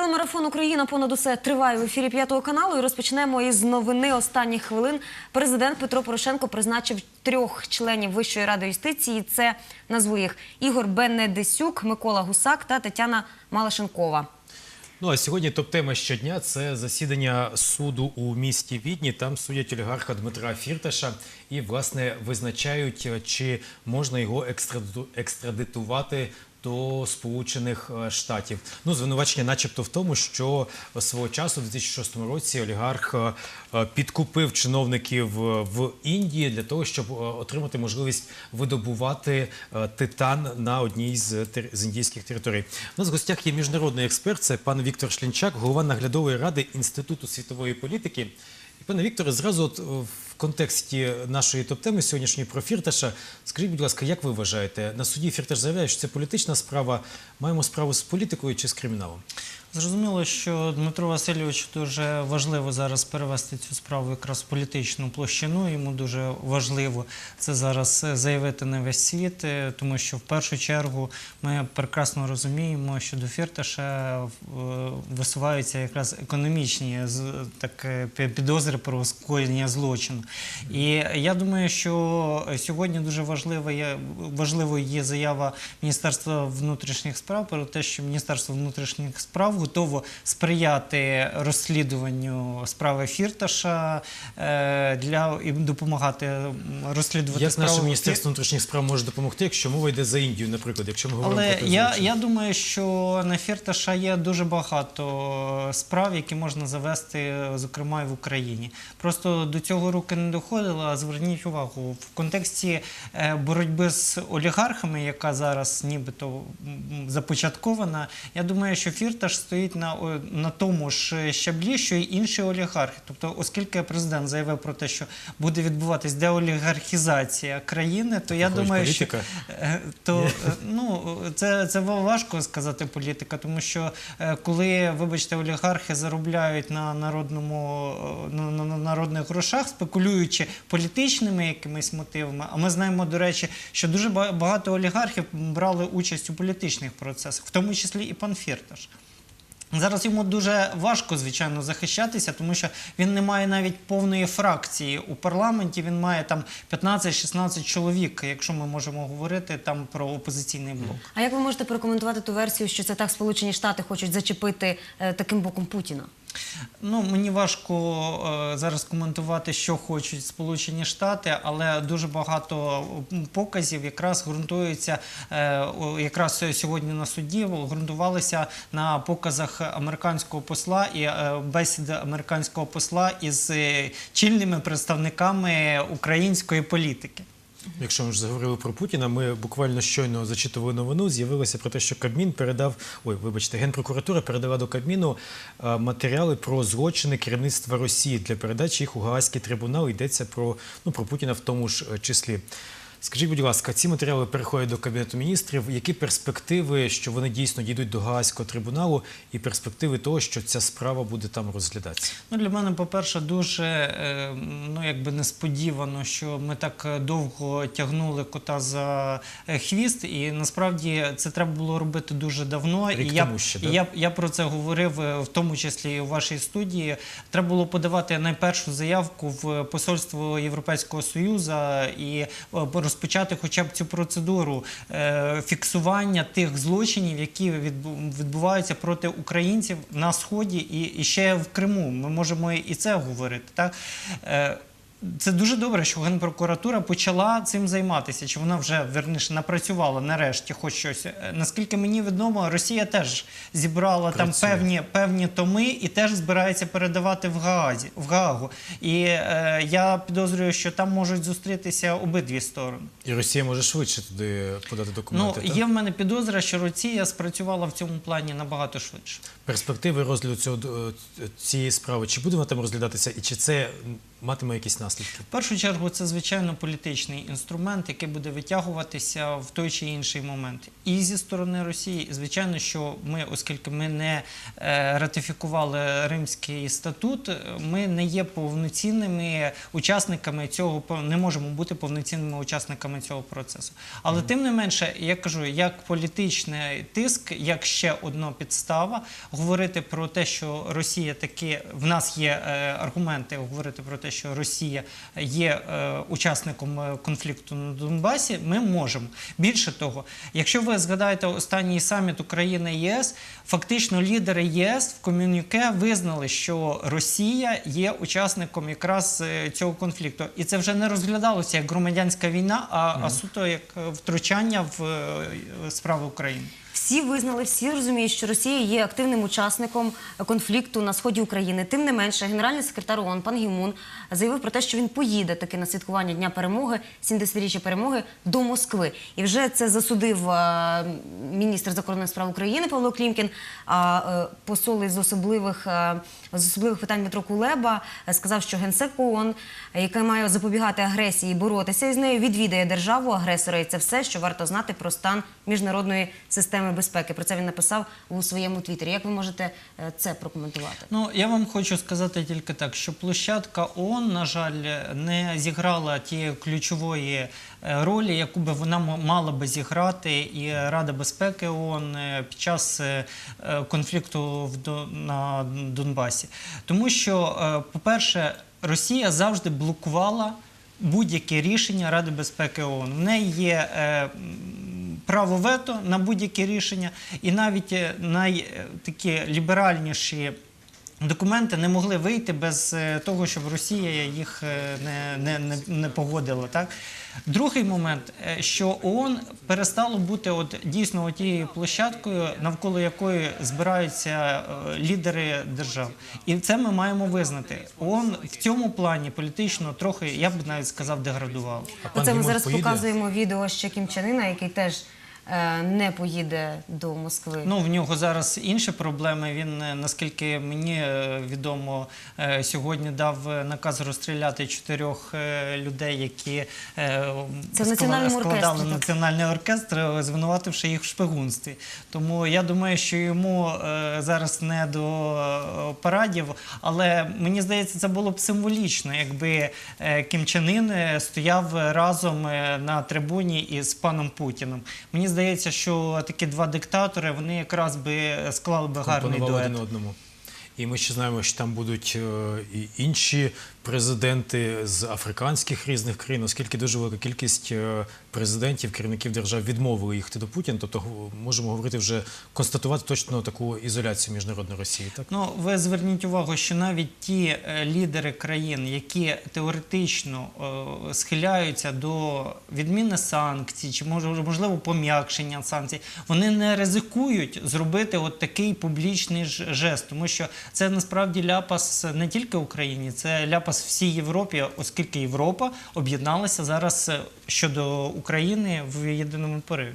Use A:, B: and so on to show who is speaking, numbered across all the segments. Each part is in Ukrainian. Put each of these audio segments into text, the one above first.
A: Телемарафон Україна понад усе триває в ефірі п'ятого каналу. І розпочнемо із новини останніх хвилин. Президент Петро Порошенко призначив трьох членів Вищої ради юстиції. Це назву їх Ігор Бенедесюк, Микола Гусак та Тетяна Малашенкова.
B: Ну а сьогодні топ-тема щодня це засідання суду у місті Відні. Там судять олігарха Дмитра Фірташа і власне визначають, е, чи можна його екстрадитувати до Сполучених е, Штатів. Ну, звинувачення, начебто, в тому, що свого часу, у 2006 році, олігарх е, е, підкупив чиновників в Індії для того, щоб отримати можливість видобувати титан на одній з, з індійських територій. У нас в гостях є міжнародний експерт, це пан Віктор Шлінчак, голова наглядової ради Інституту світової політики. І пане Вікторе, зразу от, в контексті нашої топ-теми сьогоднішньої про Фірташа, скажіть, будь ласка, як ви вважаєте, на суді Фірташ заявляє, що це політична справа, маємо справу з політикою чи з криміналом?
C: Зрозуміло, що Дмитру Васильовичу дуже важливо зараз перевести цю справу якраз в політичну площину. Йому дуже важливо це зараз заявити на весь світ, е, тому що в першу чергу ми прекрасно розуміємо, що до Фірташа е, висуваються якраз економічні так, підозри про скоєння злочину. І я думаю, що сьогодні дуже важливо є, важливою є заява Міністерства внутрішніх справ про те, що Міністерство внутрішніх справ готово сприяти розслідуванню справи Фірташа е, для і допомагати розслідувати
B: Як
C: справу
B: наше міністерство внутрішніх справ може допомогти, якщо мова йде за Індію, наприклад, якщо ми говоримо
C: але
B: про
C: я, я думаю, що на Фірташа є дуже багато справ, які можна завести, зокрема і в Україні. Просто до цього руки не доходило. А зверніть увагу в контексті е, боротьби з олігархами, яка зараз нібито започаткована. Я думаю, що Фірташ стоїть на, на тому ж щаблі, що й інші олігархи. Тобто, оскільки президент заявив про те, що буде відбуватись деолігархізація країни, то я думаю, що
B: політика?
C: Е, То е, ну це, це важко сказати політика, тому що коли, вибачте, олігархи заробляють на народному на, на, на народних грошах, спекулюючи політичними якимись мотивами. А ми знаємо, до речі, що дуже ба- багато олігархів брали участь у політичних процесах, в тому числі і пан Фірташ. Зараз йому дуже важко, звичайно, захищатися, тому що він не має навіть повної фракції у парламенті. Він має там 15-16 чоловік, якщо ми можемо говорити там про опозиційний блок.
A: А як ви можете прокоментувати ту версію, що це так Сполучені Штати хочуть зачепити е, таким боком Путіна?
C: Ну мені важко е, зараз коментувати, що хочуть Сполучені Штати, але дуже багато показів якраз ґрунтуються е, якраз сьогодні на суді ґрунтувалися на показах американського посла і е, бесіди американського посла із чільними представниками української політики.
B: Якщо ми вже заговорили про Путіна, ми буквально щойно зачитували новину. З'явилося про те, що Кабмін передав, ой, вибачте, генпрокуратура передала до Кабміну е, матеріали про злочини керівництва Росії для передачі їх у Гаазький трибунал. Йдеться про ну про Путіна в тому ж е, числі. Скажіть, будь ласка, ці матеріали переходять до кабінету міністрів. Які перспективи, що вони дійсно дійдуть до Гаазького трибуналу, і перспективи того, що ця справа буде там розглядатися?
C: Ну, для мене, по-перше, дуже е, ну, якби несподівано, що ми так довго тягнули кота за е, хвіст, і насправді це треба було робити дуже давно.
B: Рік
C: і я,
B: тому ще,
C: і
B: да?
C: я, я про це говорив е, в тому числі і у вашій студії. Треба було подавати найпершу заявку в посольство Європейського Союзу і розпочати хоча б цю процедуру е, фіксування тих злочинів, які відбу- відбуваються проти українців на сході і, і ще в Криму. Ми можемо і це говорити. Так Е, це дуже добре, що Генпрокуратура почала цим займатися. Чи вона вже верніше напрацювала нарешті хоч щось. Е, Наскільки мені відомо, Росія теж зібрала там певні, певні томи і теж збирається передавати в Гаазі в Гаагу. І е, я підозрюю, що там можуть зустрітися обидві сторони.
B: І Росія може швидше туди подати
C: Ну
B: документи. так?
C: є в мене підозра, що Росія спрацювала в цьому плані набагато швидше.
B: перспективи розгляду цього е, цієї справи, чи буде вона там розглядатися, і чи це матиме якісь наслідки?
C: В першу чергу це звичайно політичний інструмент, який буде витягуватися в той чи інший момент. І зі сторони Росії, звичайно, що ми, оскільки ми не е, ратифікували Римський статут, ми не є повноцінними учасниками цього, не можемо бути повноцінними учасниками цього процесу. Але тим не менше, я кажу, як політичний тиск, як ще одна підстава, говорити про те, що Росія таки в нас є е, аргументи говорити про те, що Росія є е, учасником е, конфлікту на Донбасі, ми можемо. Більше того, якщо ви згадаєте останній саміт України і ЄС, фактично лідери ЄС в комюніке визнали, що Росія є учасником якраз е, цього конфлікту, і це вже не розглядалося як громадянська війна, а, а суто як втручання в справи України.
A: Всі визнали, всі розуміють, що Росія є активним учасником конфлікту на сході України. Тим не менше, генеральний секретар ООН пан Гімун заявив про те, що він поїде таки на святкування Дня перемоги, 70-річчя перемоги до Москви. І вже це засудив е, міністр закордонних справ України Павло Клімкін. А е, посол із особливих е, з особливих питань Дмитро Кулеба сказав, що генсек ООН, яка має запобігати агресії і боротися із нею, відвідає державу агресора. І це все, що варто знати про стан міжнародної системи безпеки. Про це він написав у своєму твіттері. Як ви можете е, це прокоментувати?
C: Ну я вам хочу сказати тільки так, що площадка ООН, на жаль, не зіграла тієї ключової е, ролі, яку би вона мала би зіграти, і Рада безпеки ООН е, під час конфлікту на Донбасі. Тому що, по-перше, Росія завжди блокувала будь-які рішення Ради безпеки ООН. В неї є право вето на будь-які рішення, і навіть е, най е, ліберальніші. Документи не могли вийти без е, того, щоб Росія їх не, не, не, не погодила. Так? Другий момент, що ООН перестало бути от, дійсно тією площадкою, навколо якої збираються лідери держав. І це ми маємо визнати. ООН в цьому плані політично трохи, я б навіть сказав, деградував.
A: Оце ми зараз
B: поїде?
A: показуємо відео ще Кім Чен Іна, який теж не поїде до Москви.
C: Ну, в нього зараз інші проблеми. Він, е, наскільки мені е, відомо, е, сьогодні дав е, наказ розстріляти чотирьох е, людей, які е,
A: Це
C: складали
A: оркестрі,
C: національний оркестр, е, звинувативши їх в шпигунстві. Тому я думаю, що йому е, зараз не до е, парадів, але мені здається, це було б символічно, якби е, Кім Чен Ін е, стояв разом е, на трибуні із паном Путіним. Мені здається, що такі два диктатори вони якраз би склали би гарний дует.
B: один одному. І ми ще знаємо, що там будуть е, і інші президенти з африканських різних країн, оскільки дуже велика кількість е, президентів, керівників держав відмовили їхати до Путіна. Тобто можемо говорити вже констатувати точно таку ізоляцію міжнародної Росії. Так
C: Ну, ви зверніть увагу, що навіть ті е, лідери країн, які теоретично е, схиляються до відміни санкцій, чи можливо пом'якшення санкцій, вони не ризикують зробити от такий публічний жест, тому що це насправді ляпас не тільки Україні, це ляпас всій Європі, оскільки Європа об'єдналася зараз е, щодо України в єдиному пориві.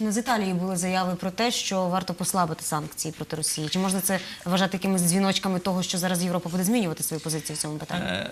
A: Ну, з Італії були заяви про те, що варто послабити санкції проти Росії. Чи можна це вважати якимись дзвіночками того, що зараз Європа буде змінювати свою позицію в цьому питанні?
C: Е,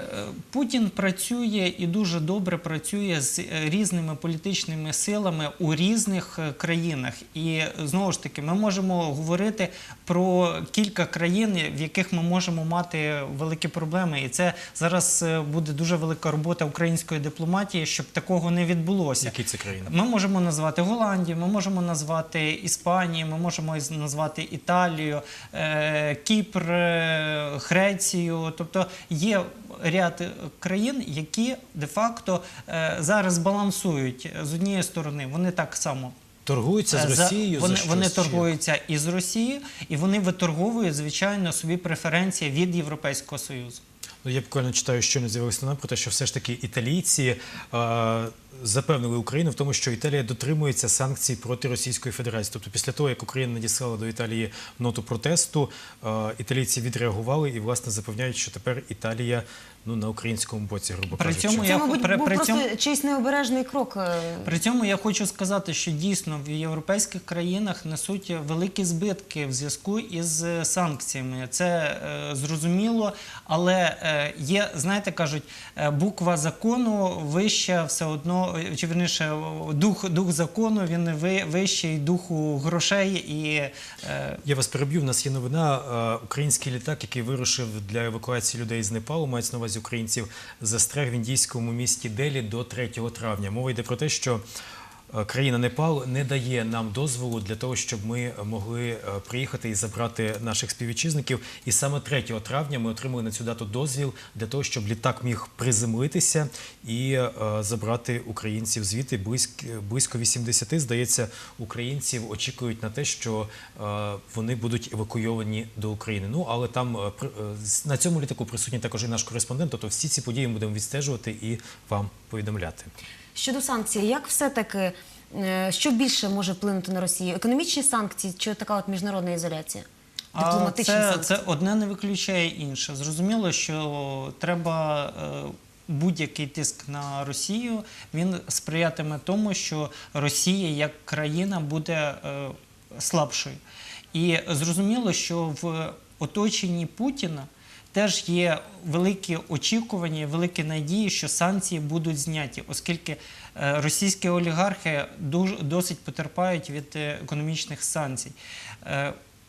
C: Путін працює і дуже добре працює з е, різними політичними силами у різних е, країнах. І е, знову ж таки, ми можемо говорити про кілька країн, в яких ми можемо мати великі проблеми. І це зараз е, буде дуже велика робота української дипломатії, щоб такого не відбулося.
B: які це країни?
C: Ми можемо назвати Голландію, ми можемо назвати Іспанію, ми можемо назвати Італію, е, Кіпр, е, Грецію. Тобто є ряд країн, які де-факто е, зараз балансують з однієї сторони. Вони так само.
B: Торгуються з Росією
C: вони,
B: за щось,
C: вони торгуються із Росією, і вони виторговують, звичайно, собі преференції від Європейського Союзу.
B: Ну, я буквально читаю, що не з'явилися нам про те, що все ж таки італійці е, запевнили Україну в тому, що Італія дотримується санкцій проти Російської Федерації. Тобто, після того, як Україна надіслала до Італії ноту протесту, е, італійці відреагували і власне запевняють, що тепер Італія ну на українському боці, грубо
C: При
B: кажучи.
C: цьому
A: Це,
C: я
A: мабуть,
C: при-
A: був
C: при
A: просто чийсь необережний крок. е,
C: При цьому я хочу сказати, що дійсно в європейських країнах несуть великі збитки в зв'язку із е, санкціями. Це е, зрозуміло, але е, є, знаєте, кажуть, буква закону вища все одно, чи верніше, дух, дух закону він вищий духу грошей і е,
B: Я вас переб'ю. В нас є новина. Е, Український літак, який вирушив для евакуації людей з Непалу, мається на увазі українців, застряг в індійському місті Делі до 3 травня. Мова йде про те, що країна Непал не дає нам дозволу для того, щоб ми могли е, приїхати і забрати наших співвітчизників. І саме 3 травня ми отримали на цю дату дозвіл для того, щоб літак міг приземлитися і е, забрати українців звідти. Близько, близько 80, здається, українців очікують на те, що е, вони будуть евакуйовані до України. Ну але там е, е, на цьому літаку присутній також і наш кореспондент. Тобто всі ці події ми будемо відстежувати і вам повідомляти.
A: Щодо санкцій, як все-таки, е, що більше може вплинути на Росію? Економічні санкції чи така от міжнародна ізоляція?
C: А
A: Дипломатичні
C: це,
A: санкції?
C: це одне не виключає інше. Зрозуміло, що треба е, будь-який тиск на Росію. Він сприятиме тому, що Росія як країна буде е, слабшою. І зрозуміло, що в оточенні Путіна. Теж є великі очікування, великі надії, що санкції будуть зняті, оскільки е, російські олігархи досить потерпають від е, економічних санкцій.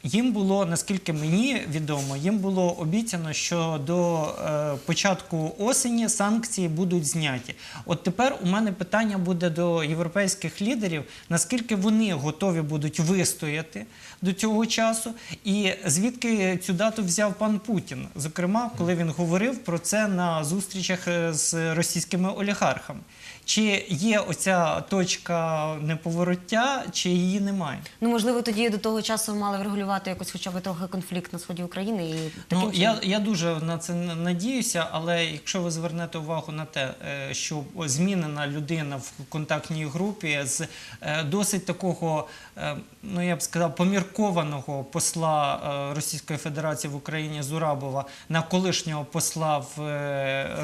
C: Їм було, наскільки мені відомо, їм було обіцяно, що до е, початку осені санкції будуть зняті. От тепер у мене питання буде до європейських лідерів, наскільки вони готові будуть вистояти до цього часу, і звідки цю дату взяв пан Путін, зокрема, коли він говорив про це на зустрічах е, з російськими олігархами. Чи є оця точка неповороття, чи її немає?
A: Ну, можливо, тоді до того часу мали врегулювати якось хоча б трохи конфлікт на сході України і
C: Ну, я, я дуже на це надіюся, але якщо ви звернете увагу на те, е, що змінена людина в контактній групі з е, досить такого, е, ну я б сказав, поміркованого посла Російської Федерації в Україні Зурабова на колишнього посла в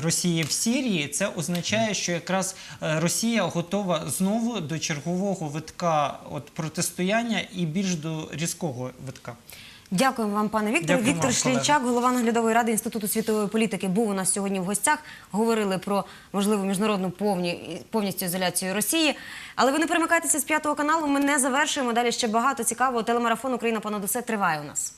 C: Росії в Сірії, це означає, що якраз Росія готова знову до чергового витка от протистояння і більш до різкого витка.
A: Дякуємо вам, пане Вікторе.
C: Дякую
A: Віктор
C: вам.
A: Шлінчак, голова наглядової ради Інституту світової політики, був у нас сьогодні в гостях. Говорили про можливу міжнародну повні, повністю ізоляцію Росії. Але ви не перемикайтеся з п'ятого каналу. Ми не завершуємо. Далі ще багато цікавого. Телемарафон Україна понад усе триває у нас.